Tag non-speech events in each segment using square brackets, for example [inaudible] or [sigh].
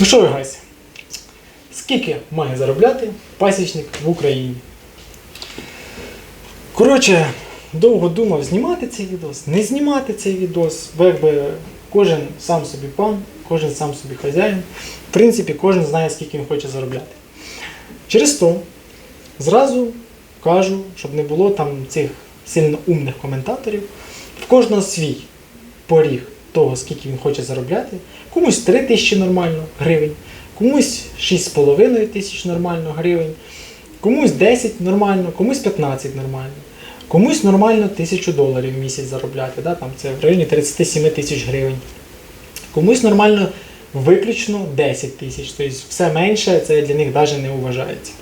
Ну що ви, гайся? Скільки має заробляти пасічник в Україні? Коротше, довго думав, знімати цей відос, не знімати цей відос, бо якби кожен сам собі пан, кожен сам собі хазяїн. В принципі, кожен знає, скільки він хоче заробляти. Через то зразу кажу, щоб не було там цих сильно умних коментаторів, в кожного свій поріг того, скільки він хоче заробляти. Комусь 3 тисячі нормально гривень, комусь 6,5 тисяч нормально гривень, комусь 10 нормально, комусь 15 нормально. Комусь нормально 1000 доларів в місяць заробляти, да? там це в районі 37 тисяч гривень. Комусь нормально виключно 10 тисяч. Тобто все менше це для них навіть не вважається.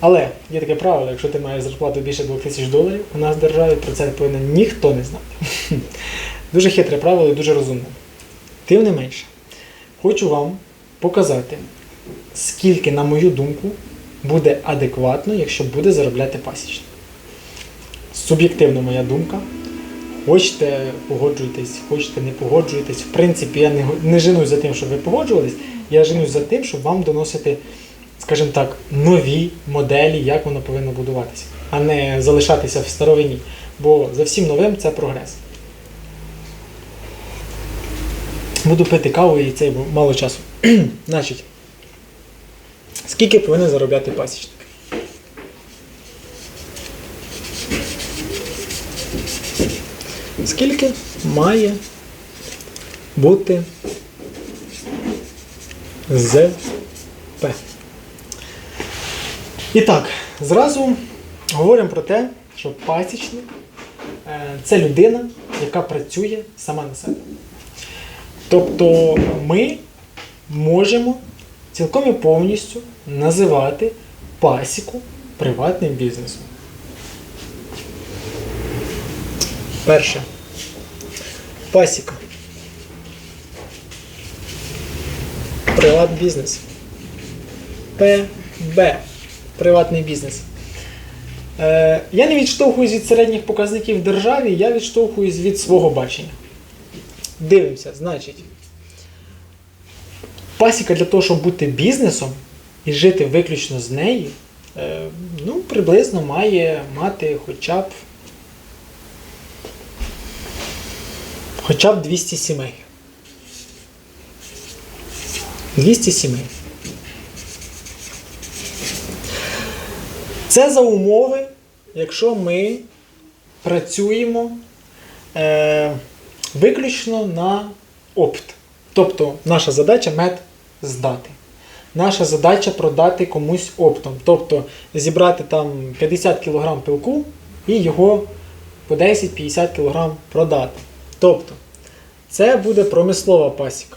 Але є таке правило, якщо ти маєш зарплату більше 2000 доларів, у нас в державі про це повинен ніхто не знати. Дуже хитре правило і дуже розумне. Тим не менше, хочу вам показати, скільки, на мою думку, буде адекватно, якщо буде заробляти пасічник. Суб'єктивна моя думка. Хочете погоджуйтесь, хочете не погоджуєтесь. В принципі, я не, не женусь за тим, щоб ви погоджувались, я женусь за тим, щоб вам доносити, скажімо так, нові моделі, як воно повинно будуватися, а не залишатися в старовині. Бо за всім новим це прогрес. Буду пити каву і це мало часу. [clears throat] Значить, скільки повинен заробляти пасічник? Скільки має бути ЗП? І так, зразу говоримо про те, що пасічник е, це людина, яка працює сама на себе. Тобто ми можемо цілком і повністю називати пасіку приватним бізнесом. Перше. Пасіка. Приват бізнес. ПБ. Приватний бізнес. Е, я не відштовхуюсь від середніх показників державі, я відштовхуюсь від свого бачення. Дивимося, значить. Пасіка для того, щоб бути бізнесом і жити виключно з неї, е, ну, приблизно має мати хоча б хоча б 200 сімей. 200 сімей. Це за умови, якщо ми працюємо е, виключно на опт. Тобто наша задача мед здати. Наша задача продати комусь оптом. Тобто зібрати там 50 кг пилку і його по 10-50 кг продати. Тобто, це буде промислова пасіка.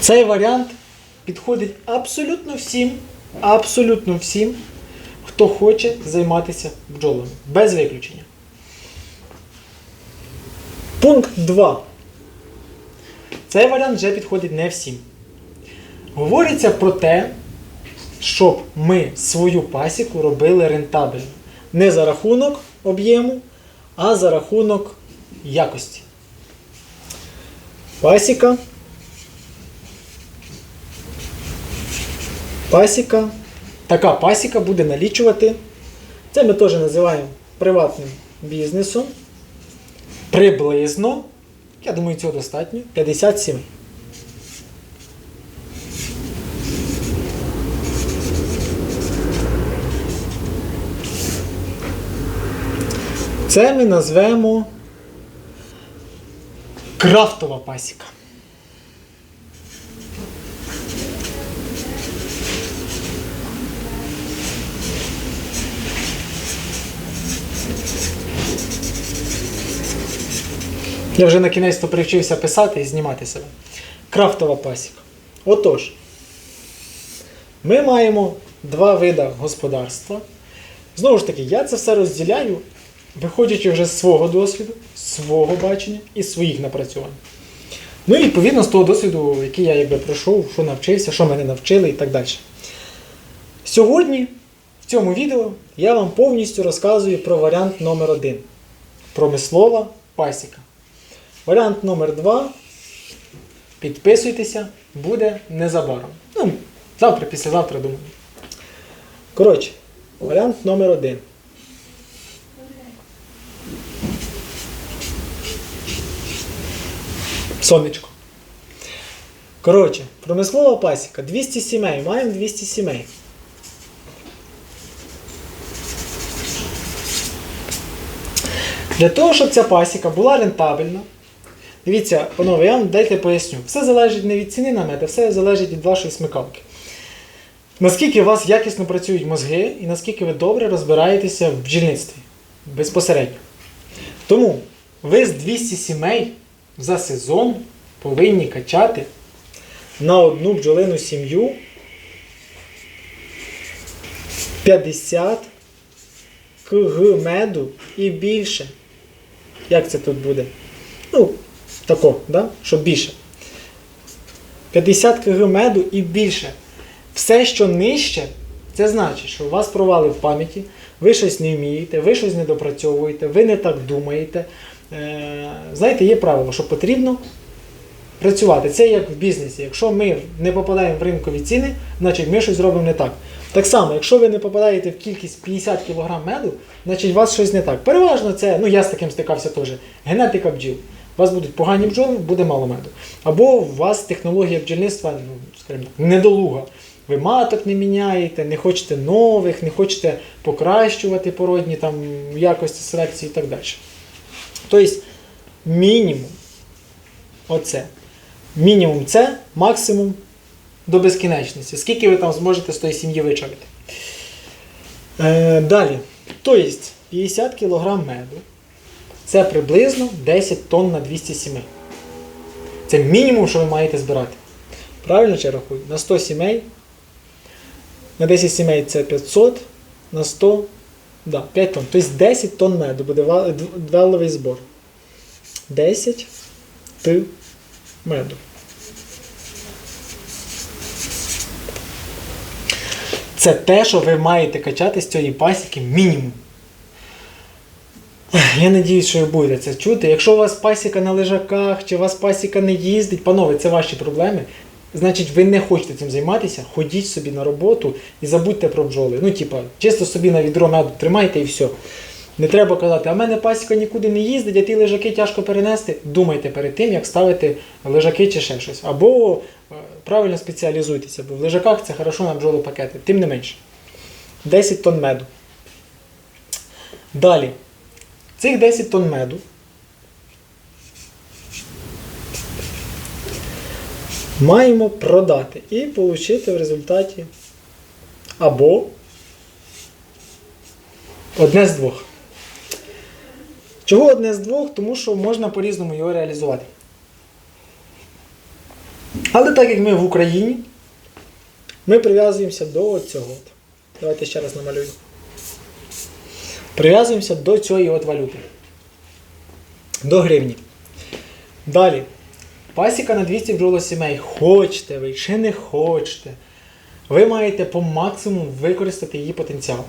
Цей варіант підходить абсолютно всім, абсолютно всім, хто хоче займатися бджолами. Без виключення. Пункт 2. Цей варіант вже підходить не всім. Говориться про те, щоб ми свою пасіку робили рентабельно. Не за рахунок об'єму, а за рахунок якості. Пасіка. Пасіка. Така пасіка буде налічувати. Це ми теж називаємо приватним бізнесом. Приблизно, я думаю, цього достатньо, 57. Це ми назвемо крафтова пасіка. Я вже на кінець то привчився писати і знімати себе. Крафтова пасіка. Отож, ми маємо два види господарства. Знову ж таки, я це все розділяю, виходячи вже з свого досвіду, свого бачення і своїх напрацювань. Ну і відповідно з того досвіду, який я якби пройшов, що навчився, що мене навчили і так далі. Сьогодні в цьому відео я вам повністю розказую про варіант номер один. промислова пасіка. Варіант номер 2. Підписуйтеся, буде незабаром. Ну, завтра, післязавтра, думаю. Коротше, варіант номер 1. Сонечко. Коротше, промислова пасіка. 200 сімей. Маємо 200 сімей. Для того, щоб ця пасіка була рентабельна, дивіться, панове, я вам дайте поясню. Все залежить не від ціни на мед, а все залежить від вашої смикалки. Наскільки у вас якісно працюють мозги і наскільки ви добре розбираєтеся в бджільництві безпосередньо. Тому ви з 200 сімей за сезон повинні качати на одну бджолину сім'ю 50 кг меду і більше. Як це тут буде? Ну, тако, да? щоб більше. 50 кг меду і більше. Все, що нижче, це значить, що у вас провали в пам'яті, ви щось не вмієте, ви щось не допрацьовуєте, ви не так думаєте. Е, знаєте, є правило, що потрібно працювати. Це як в бізнесі. Якщо ми не попадаємо в ринкові ціни, значить ми щось зробимо не так. Так само, якщо ви не попадаєте в кількість 50 кг меду, значить у вас щось не так. Переважно це, ну я з таким стикався теж, генетика бджіл. У вас будуть погані бджоли, буде мало меду. Або у вас технологія бджільництва, ну, скажімо недолуга. Ви маток не міняєте, не хочете нових, не хочете покращувати породні там, якості селекції і так далі. Тобто, мінімум оце. Мінімум це, максимум до безкінечності. Скільки ви там зможете з тої сім'ї вичавити. Е, далі. Тобто 50 кг меду це приблизно 10 тонн на 200 сімей. Це мінімум, що ви маєте збирати. Правильно я рахую? На 100 сімей. На 10 сімей це 500, на 100 да, 5 тонн. Тобто 10 тонн меду буде ва- валовий збор. 10 т меду. Це те, що ви маєте качати з цієї пасіки мінімум. Я надіюсь, що ви будете це чути. Якщо у вас пасіка на лежаках, чи у вас пасіка не їздить, панове, це ваші проблеми. Значить, ви не хочете цим займатися, ходіть собі на роботу і забудьте про бджоли. Ну, типа, чисто собі на відро меду тримайте і все. Не треба казати, а в мене пасіка нікуди не їздить, а ті лежаки тяжко перенести. Думайте перед тим, як ставити лежаки чи ще щось. Або е, правильно спеціалізуйтеся, бо в лежаках це хорошо на бджолопакети, тим не менше. 10 тонн меду. Далі. Цих 10 тонн меду маємо продати і отримати в результаті або одне з двох. Чого одне з двох? Тому що можна по-різному його реалізувати. Але так як ми в Україні, ми прив'язуємося до цього. Давайте ще раз намалюю. Прив'язуємося до цієї от валюти. До гривні. Далі. Пасіка на 200 бджолосімей. Хочете ви чи не хочете. Ви маєте по максимуму використати її потенціал.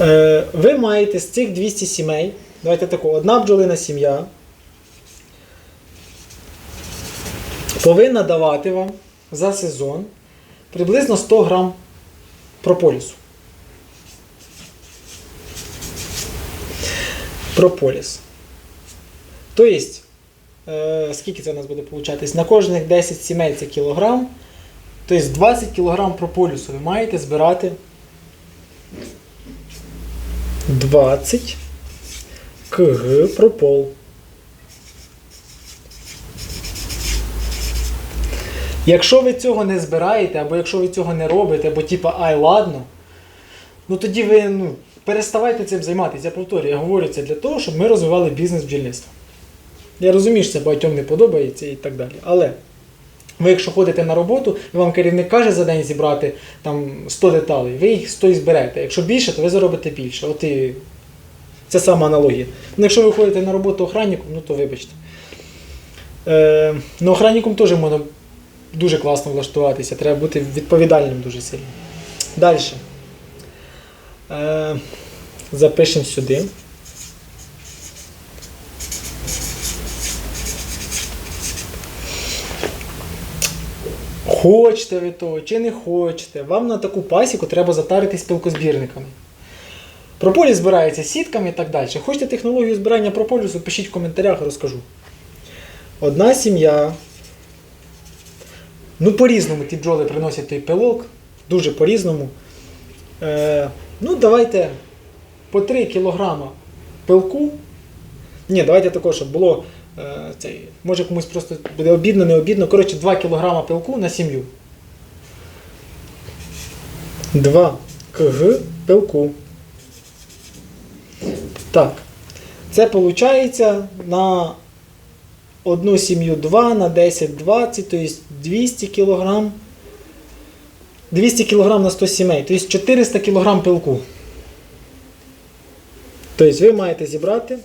Е, ви маєте з цих 200 сімей, давайте таку, одна бджолина сім'я повинна давати вам за сезон приблизно 100 грам прополісу. Прополіс. Тобто, е, скільки це у нас буде получатись? На кожних 10 сімей це кілограм. Тобто 20 кілограм прополісу ви маєте збирати 20 кг пропол. Якщо ви цього не збираєте, або якщо ви цього не робите, або типа ай ладно, ну тоді ви ну, переставайте цим займатися. Я повторюю, я говорю це для того, щоб ми розвивали бізнес бджільництва. Я розумію, що це багатьом не подобається і так далі. Але ви, якщо ходите на роботу, і вам керівник каже за день зібрати там 100 деталей, ви їх 100 і зберете. Якщо більше, то ви заробите більше. От і це сама аналогія. Ну, якщо ви ходите на роботу охранником, ну то вибачте. Е, ну, охранником теж можна дуже класно влаштуватися, треба бути відповідальним дуже сильно. Далі. Е, запишемо сюди. Хочете ви того чи не хочете, вам на таку пасіку треба затаритись пилкозбірниками. Прополіс збирається сітками і так далі. Хочете технологію збирання прополісу, пишіть в коментарях, розкажу. Одна сім'я. Ну, по-різному ті бджоли приносять той пилок, дуже по-різному. Е, ну, давайте по 3 кілограма пилку. Ні, давайте також, щоб було е, цей, може комусь просто буде обідно, не обідно. Коротше, 2 кілограма пилку на сім'ю. 2 кг пилку. Так. Це виходить на одну сім'ю 2 на 10, 20, тобто 200 кг. 200 кг на 100 сімей, тобто 400 кг пилку. Тобто ви маєте зібрати.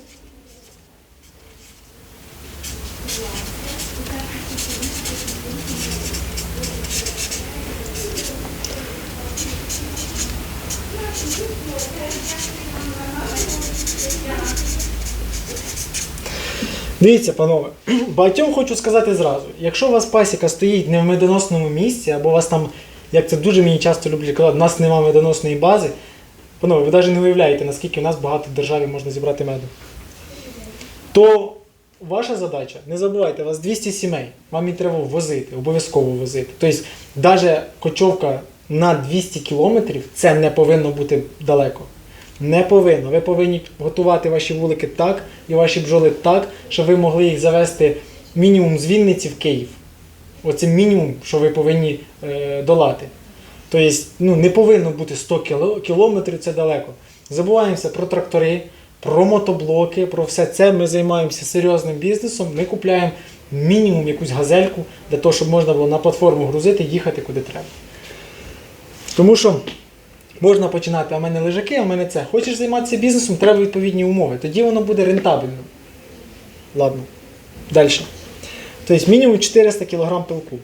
Дивіться, панове, [clears throat] багатьом хочу сказати зразу, якщо у вас пасіка стоїть не в медоносному місці, або у вас там, як це дуже мені часто люблять казати, у нас немає медоносної бази, панове, ви навіть не уявляєте, наскільки в нас багато в державі можна зібрати меду. То ваша задача, не забувайте, у вас 200 сімей, вам їх треба возити, обов'язково возити. Тобто, навіть кочовка на 200 кілометрів це не повинно бути далеко. Не повинно. Ви повинні готувати ваші вулики так і ваші бджоли так, щоб ви могли їх завести мінімум з Вінниці в Київ. Оце мінімум, що ви повинні е, долати. Тобто, ну, не повинно бути 100 кілометрів, це далеко. Забуваємося про трактори, про мотоблоки, про все це. Ми займаємося серйозним бізнесом. Ми купляємо мінімум якусь газельку для того, щоб можна було на платформу грузити їхати куди треба. Тому що можна починати, а в мене лежаки, а в мене це. Хочеш займатися бізнесом, треба відповідні умови. Тоді воно буде рентабельно. Ладно. Далі. Тобто мінімум 400 кг пилку.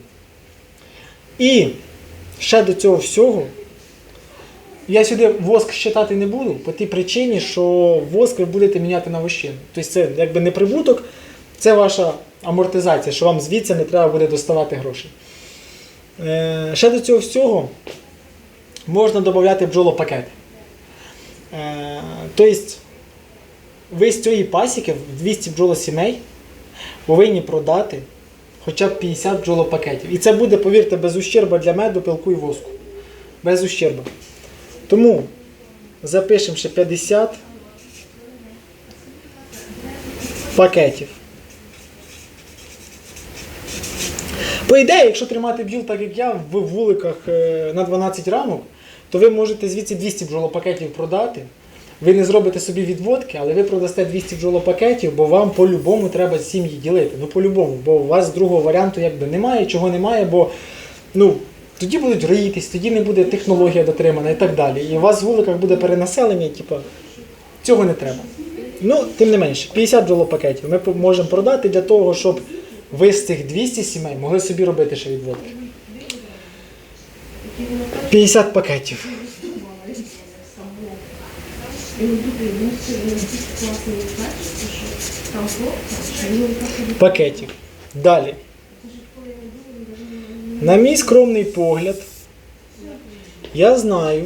І ще до цього всього. Я сюди воск щитати не буду по тій причині, що воск ви будете міняти на вощину. Тобто це якби не прибуток, це ваша амортизація, що вам звідси не треба буде доставати гроші. Е, ще до цього всього можна додати бджолопакети. Е, тобто ви з цієї пасіки в 200 бджолосімей повинні продати хоча б 50 бджолопакетів. І це буде, повірте, без ущерба для меду, пилку і воску. Без ущерба. Тому запишемо ще 50 пакетів. По ідеї, якщо тримати бджіл так, як я, в вуликах е, на 12 рамок, то ви можете звідси 200 бджолопакетів продати. Ви не зробите собі відводки, але ви продасте 200 бджолопакетів, бо вам по-любому треба сім'ї ділити. Ну по-любому, бо у вас другого варіанту якби немає, чого немає, бо ну, тоді будуть роїтись, тоді не буде технологія дотримана і так далі. І у вас в вуликах буде перенаселення, типу, цього не треба. Ну, тим не менше, 50 бджолопакетів ми можемо продати для того, щоб ви з цих 200 сімей могли собі робити ще відводки. 50 пакетів. Пакетів. Далі. На мій скромний погляд, я знаю,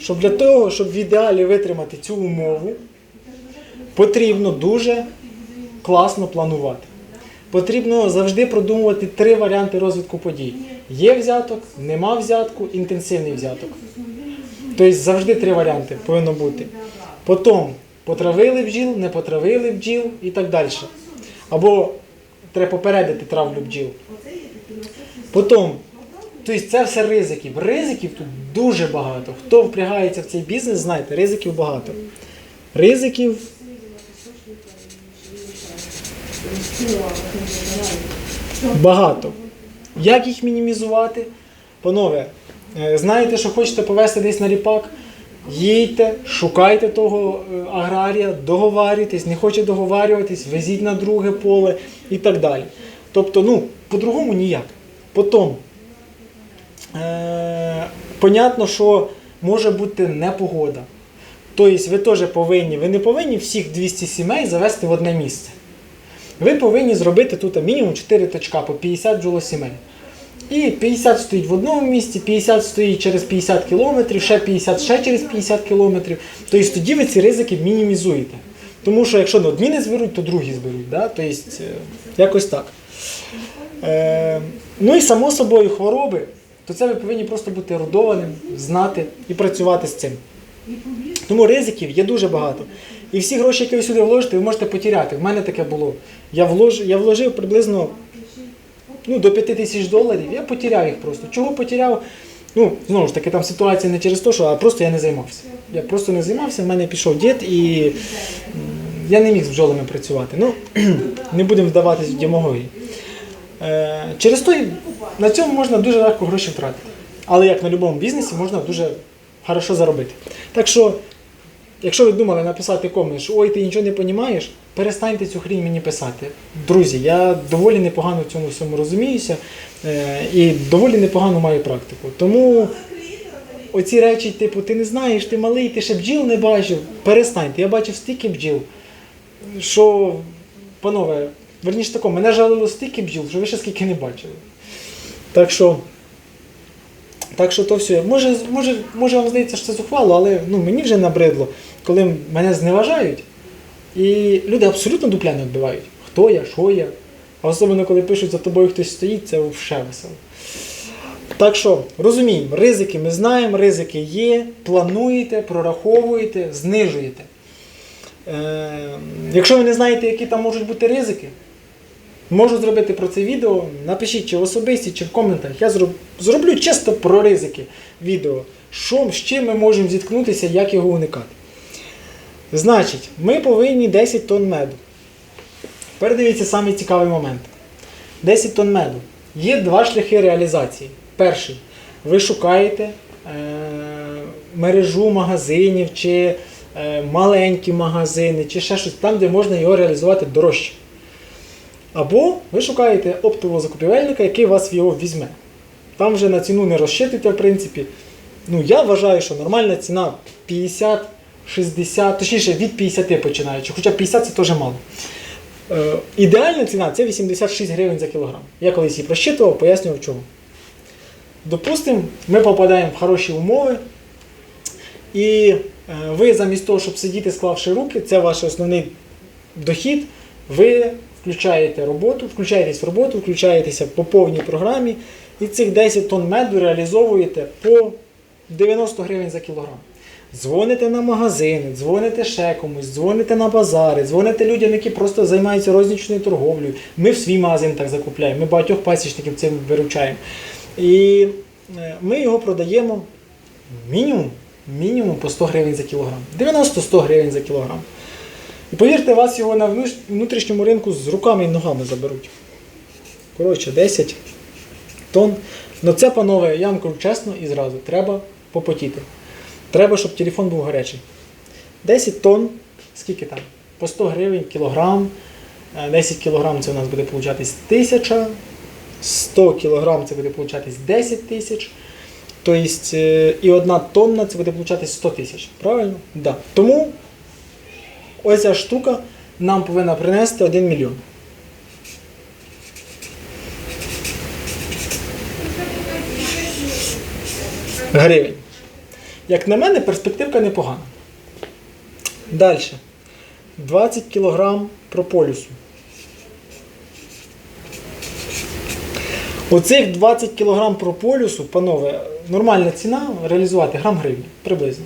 що для того, щоб в ідеалі витримати цю умову, потрібно дуже класно планувати. Потрібно завжди продумувати три варіанти розвитку подій. Є взяток, нема взятку, інтенсивний взяток. Тобто завжди три варіанти повинно бути. Потім потравили бджіл, не потравили бджіл і так далі. Або треба попередити травлю бджіл. Потім, тобто це все ризиків. Ризиків тут дуже багато. Хто впрягається в цей бізнес, знаєте, ризиків багато. Ризиків багато. Як їх мінімізувати? Панове, знаєте, що хочете повезти десь на ріпак? Їдьте, шукайте того е, аграрія, договарюйтесь, не хоче договарюватись, везіть на друге поле і так далі. Тобто, ну, по-другому ніяк. Потім, е, понятно, що може бути непогода. Тобто ви теж повинні, ви не повинні всіх 200 сімей завести в одне місце. Ви повинні зробити тут мінімум 4 точка по 50 джолосімей. І 50 стоїть в одному місці, 50 стоїть через 50 кілометрів, ще 50 ще через 50 кілометрів. Тобто тоді ви ці ризики мінімізуєте. Тому що якщо одні не зберуть, то другі зберуть. Да? Тобто, е, якось так. Е, ну і само собою хвороби, то це ви повинні просто бути ерудованим, знати і працювати з цим. Тому ризиків є дуже багато. І всі гроші, які ви сюди вложите, ви можете потеряти. В мене таке було. Я, влож, я вложив приблизно ну, до 5 тисяч доларів, я потеряв їх просто. Чого потеряв? Ну, знову ж таки, там ситуація не через те, що а просто я не займався. Я просто не займався, в мене пішов дід і я не міг з бджолами працювати. Ну, [clears throat] не будемо вдаватись в демагогії. Е, через то на цьому можна дуже легко гроші втратити. Але як на будь-якому бізнесі можна дуже хорошо заробити. Так що, якщо ви думали написати комент, що ой, ти нічого не розумієш, перестаньте цю хрінь мені писати. Друзі, я доволі непогано в цьому всьому розуміюся е, і доволі непогано маю практику. Тому оці речі, типу, ти не знаєш, ти малий, ти ще бджіл не бачив, перестаньте. Я бачив стільки бджіл, що, панове, верніше тако, мене жалило стільки бджіл, що ви ще скільки не бачили. Так що. Так що то все. Може, може, може вам здається, що це зухвало, але ну, мені вже набридло, коли мене зневажають, і люди абсолютно дупля не відбивають. Хто я, що я. А особливо, коли пишуть за тобою хтось стоїть, це вже весело. Так що розуміємо, ризики ми знаємо, ризики є, плануєте, прораховуєте, знижуєте. Е, якщо ви не знаєте, які там можуть бути ризики, можу зробити про це відео. Напишіть чи в особисті, чи в коментах. Я зроб- зроблю чисто про ризики відео. Що, з чим ми можемо зіткнутися, як його уникати. Значить, ми повинні 10 тонн меду. Тепер дивіться самий цікавий момент. 10 тонн меду. Є два шляхи реалізації. Перший. Ви шукаєте е, мережу магазинів, чи е, маленькі магазини, чи ще щось там, де можна його реалізувати дорожче. Або ви шукаєте оптового закупівельника, який вас його візьме. Там вже на ціну не розчитуйте, в принципі. Ну, я вважаю, що нормальна ціна 50, 60, точніше від 50 починаючи, хоча 50 це теж мало. Е, ідеальна ціна це 86 гривень за кілограм. Я колись її просчитував, пояснював чому. Допустимо, ми попадаємо в хороші умови, і е, ви замість того, щоб сидіти, склавши руки, це ваш основний дохід, ви включаєте роботу, включаєтесь в роботу, включаєтеся по повній програмі, і цих 10 тонн меду реалізовуєте по 90 гривень за кілограм. Дзвоните на магазини, дзвоните ще комусь, дзвоните на базари, дзвоните людям, які просто займаються рознічною торговлею. Ми в свій магазин так закупляємо, ми багатьох пасічників цим виручаємо. І е, ми його продаємо мінімум, мінімум по 100 гривень за кілограм. 90-100 гривень за кілограм. І повірте, вас його на внутрішньому ринку з руками і ногами заберуть. Коротше, 10 тонн. Ну це, панове, я вам кажу чесно і зразу, треба попотіти. Треба, щоб телефон був гарячий. 10 тонн, скільки там? По 100 гривень кілограм. Е, 10 кілограм це у нас буде получатись 1000. 100 кілограм це буде получатись 10 тисяч. Тобто, е, і одна тонна це буде получатись 100 тисяч. Правильно? Да. Тому ось ця штука нам повинна принести 1 мільйон. Гривень. Як на мене, перспективка непогана. Далі. 20 кг прополісу. Оцих 20 кг прополісу, панове, нормальна ціна реалізувати грам гривні приблизно.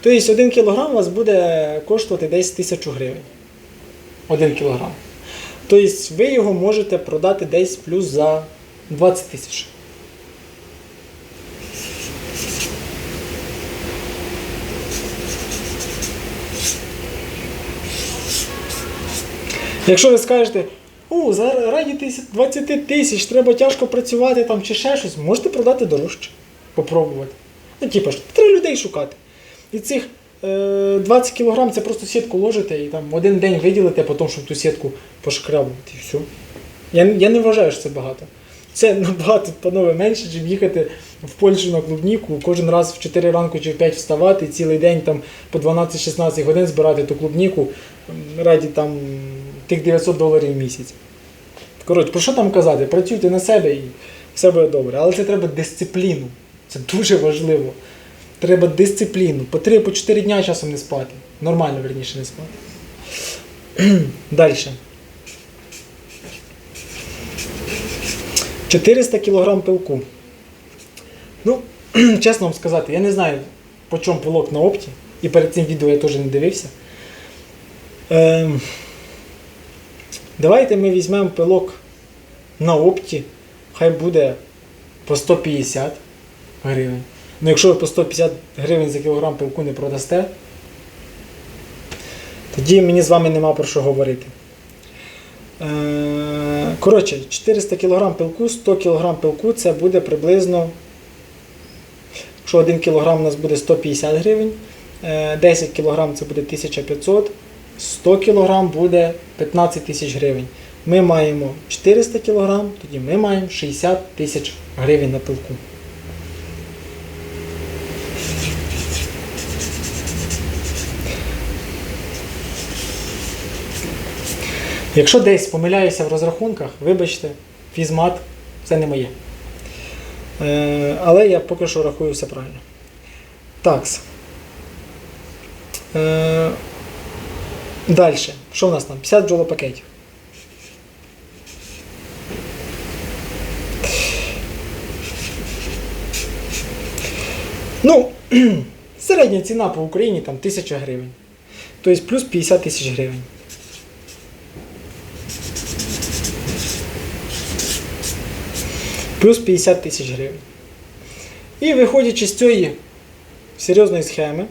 Тобто 1 кг у вас буде коштувати десь 1000 гривень. 1 кг. Тобто ви його можете продати десь плюс за 20 тисяч. Якщо ви скажете, о, за раді тисяч- 20 тисяч треба тяжко працювати там чи ще щось, можете продати дорожче. Попробувати. Ну, типу, ж, три людей шукати. І цих е, 20 кг це просто сітку ложите і там один день виділите, а потім, щоб ту сітку пошкрябувати і все. Я, я не вважаю, що це багато. Це набагато, панове, менше, ніж їхати в Польщу на клубніку, кожен раз в 4 ранку чи в 5 вставати, цілий день там по 12-16 годин збирати ту клубніку раді там тих 900 доларів в місяць. Коротше, про що там казати? Працюйте на себе і все буде добре. Але це треба дисципліну. Це дуже важливо. Треба дисципліну. По 3-4 дня часом не спати. Нормально, верніше, не спати. [clears throat] Далі. 400 кг пилку. Ну, [clears throat] чесно вам сказати, я не знаю, по чому пилок на опті. І перед цим відео я теж не дивився. Ем, давайте ми візьмемо пилок на опті. Хай буде по 150 гривень. Ну, якщо ви по 150 гривень за кілограм пилку не продасте, тоді мені з вами нема про що говорити. Е, Коротше, 400 кг пилку, 100 кг пилку це буде приблизно. Якщо 1 кг у нас буде 150 гривень, е, 10 кг це буде 1500, 100 кг буде 15 тисяч гривень. Ми маємо 400 кг, тоді ми маємо 60 тисяч гривень на пилку. Якщо десь помиляюся в розрахунках, вибачте, фізмат це не моє. Е, але я поки що рахую все правильно. Такс. Е, Далі. Що в нас там? 50 джолопакетів. Ну, [clears throat] середня ціна по Україні там 1000 гривень. Тобто плюс 50 тисяч гривень. Плюс 50 тисяч гривень. І виходячи з цієї серйозної схеми,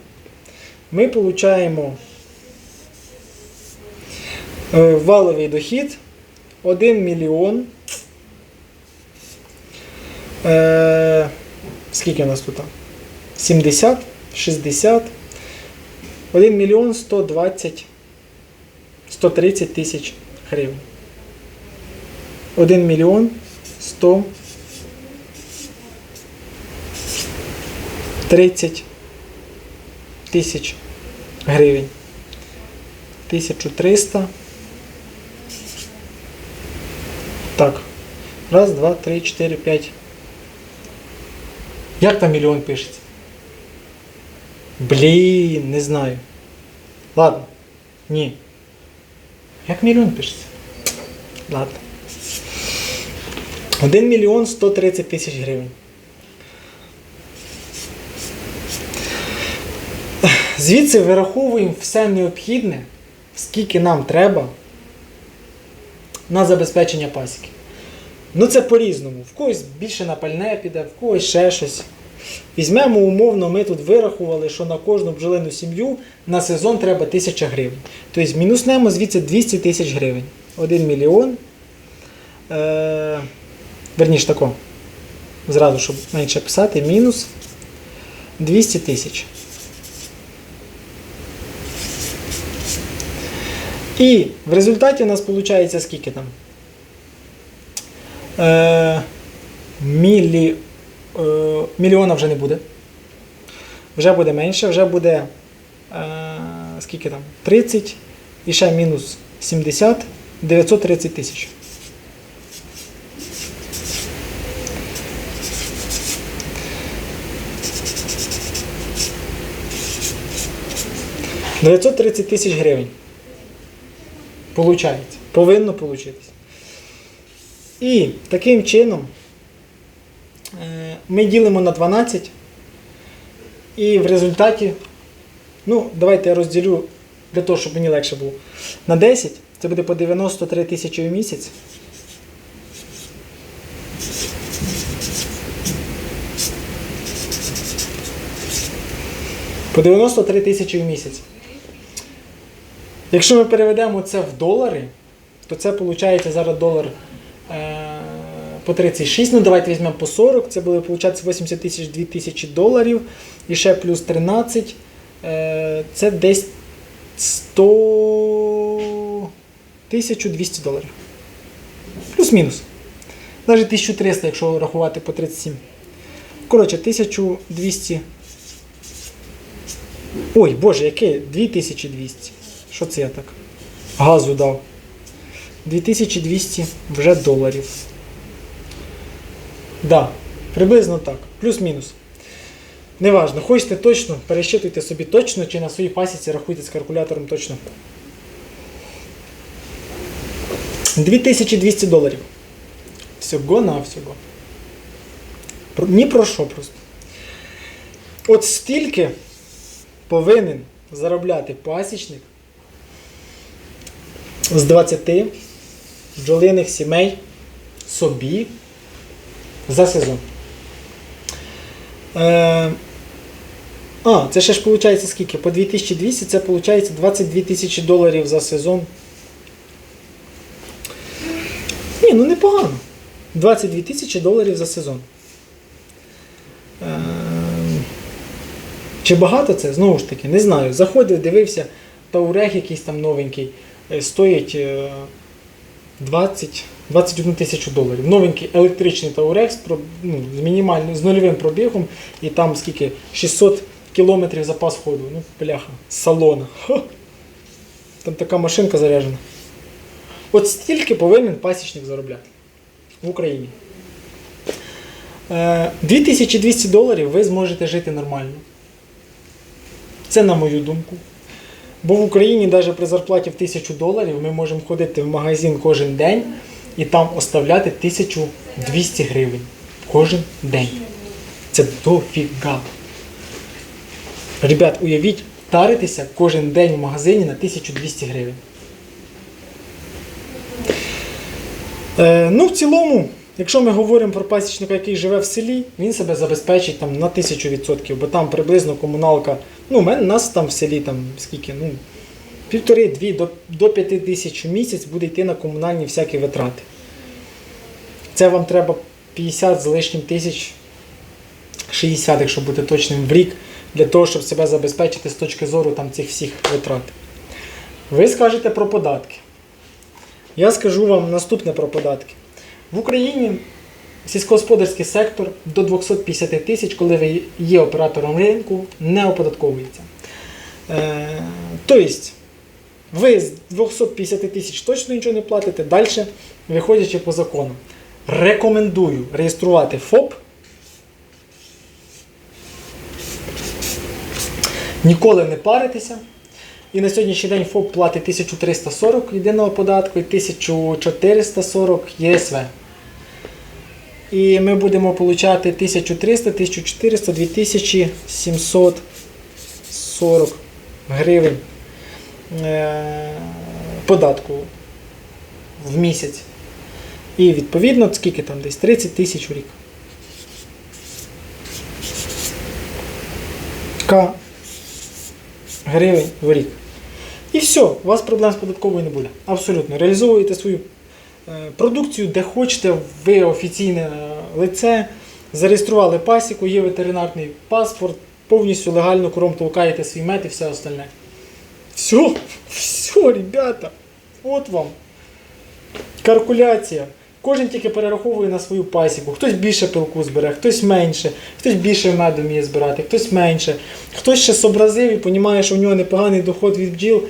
ми е, валовий дохід 1 мільйон. Е, скільки у нас тут? 70, 60, 1 мільйон 120, 130 тисяч гривень. 1 мільйон 100 30 тисяч гривень. 1300. Так. Раз, два, три, чотири, п'ять. Як там мільйон пишеться? Блін, не знаю. Ладно. Ні. Як мільйон пишеться? Ладно. 1 мільйон 130 тисяч гривень. Звідси вираховуємо все необхідне, скільки нам треба на забезпечення пасіки. Ну це по-різному. В когось більше на пальне піде, в когось ще щось. Візьмемо умовно, ми тут вирахували, що на кожну бджолину сім'ю на сезон треба 1000 гривень. Тобто мінуснемо звідси 200 тисяч гривень. 1 мільйон. Е, верніше тако. Зразу, щоб менше писати, мінус 200 тисяч. І в результаті у нас виходить скільки там? Е, мілі, е, мільйона вже не буде. Вже буде менше, вже буде е, скільки там? 30 і ще мінус 70, 930 тисяч. Дев'ятсот тридцять тисяч гривень. Получається. Повинно получитись. І таким чином е, ми ділимо на 12. І в результаті, ну, давайте я розділю для того, щоб мені легше було. На 10 це буде по 93 тисячі в місяць. По 93 тисячі в місяць. Якщо ми переведемо це в долари, то це виходить зараз долар е, по 36. Ну давайте візьмемо по 40, це буде виходить 80 тисяч 2 тисячі доларів. І ще плюс 13. Е, це десь 100 1200 доларів. Плюс-мінус. Навіть 1300, якщо рахувати по 37. Коротше, 1200. Ой, боже, яке? 2200. Що це я так? Газу дав. 2200 вже доларів. Да, приблизно так. Плюс-мінус. Неважно, хочете точно, пересчитуйте собі точно, чи на своїй пасіці рахуйте з калькулятором точно. 2200 доларів. Всього на всього. Ні про що просто. От стільки повинен заробляти пасічник з 20 бджолиних сімей собі за сезон. Е, а, це ще ж виходить скільки? По 2200 це виходить 22 тисячі доларів за сезон. Ні, ну непогано. 22 тисячі доларів за сезон. Е, чи багато це? Знову ж таки, не знаю. Заходив, дивився, Таурех якийсь там новенький, стоїть е, 20, 21 тисячу доларів. Новенький електричний Таурех ну, з мінімальним, з нульовим пробігом, і там скільки 600 кілометрів запас ходу. Ну, бляха, салона. Там така машинка заряджена. От стільки повинен пасічник заробляти в Україні. Е, 2200 доларів ви зможете жити нормально. Це на мою думку. Бо в Україні навіть при зарплаті в 1000 доларів ми можемо ходити в магазин кожен день і там оставляти 1200 гривень кожен день. Це дофіга. Ребят, уявіть, таритися кожен день в магазині на 1200 гривень. Е, ну, в цілому, якщо ми говоримо про пасічника, який живе в селі, він себе забезпечить там на 1000%, бо там приблизно комуналка, ну, у нас там в селі там скільки, ну, півтори-дві до, до п'яти тисяч в місяць буде йти на комунальні всякі витрати. Це вам треба 50 з лишнім тисяч, 60, якщо бути точним, в рік, для того, щоб себе забезпечити з точки зору там, цих всіх витрат. Ви скажете про податки. Я скажу вам наступне про податки. В Україні сільськогосподарський сектор до 250 тисяч, коли ви є оператором ринку, не оподатковується. Е, тобто, ви з 250 тисяч точно нічого не платите, далі, виходячи по закону. Рекомендую реєструвати ФОП. Ніколи не паритися. І на сьогоднішній день ФОП платить 1340 єдиного податку і 1440 ЄСВ. І ми будемо отримати 1300, 1400, 2740 гривень е, податку в місяць. І відповідно, скільки там десь 30 тисяч в рік. К гривень в рік. І все, у вас проблем з податковою не буде. Абсолютно. Реалізовуєте свою продукцію, де хочете, ви офіційне е, лице, зареєстрували пасіку, є ветеринарний паспорт, повністю легально кором толкаєте свій мед і все остальне. Все, все, ребята, от вам. Калькуляція. Кожен тільки перераховує на свою пасіку. Хтось більше пилку збере, хтось менше, хтось більше меду вміє збирати, хтось менше. Хтось ще зобразив і розуміє, що в нього непоганий доход від бджіл,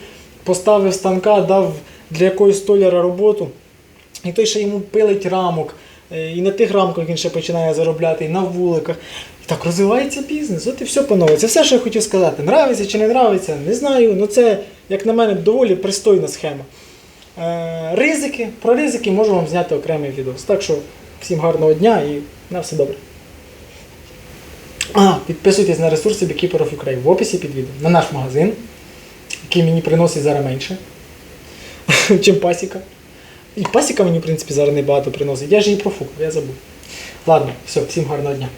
поставив станка, дав для якогось столяра роботу. І той ще йому пилить рамок. Е, І на тих рамках він ще починає заробляти, і на вуликах. І так розвивається бізнес. От і все панове. Це все, що я хотів сказати. Нравиться чи не нравиться, не знаю. Ну це, як на мене, доволі пристойна схема. Е, Ризики. Про ризики можу вам зняти окремий відео. Так що всім гарного дня і на все добре. А, підписуйтесь на ресурси Beekeeper of Ukraine в описі під відео. На наш магазин, який мені приносить зараз менше, [laughs] чим пасіка. І пасіка мені, в принципі, зараз не багато приносить. Я ж її профукав, я забув. Ладно, все, всім гарного дня.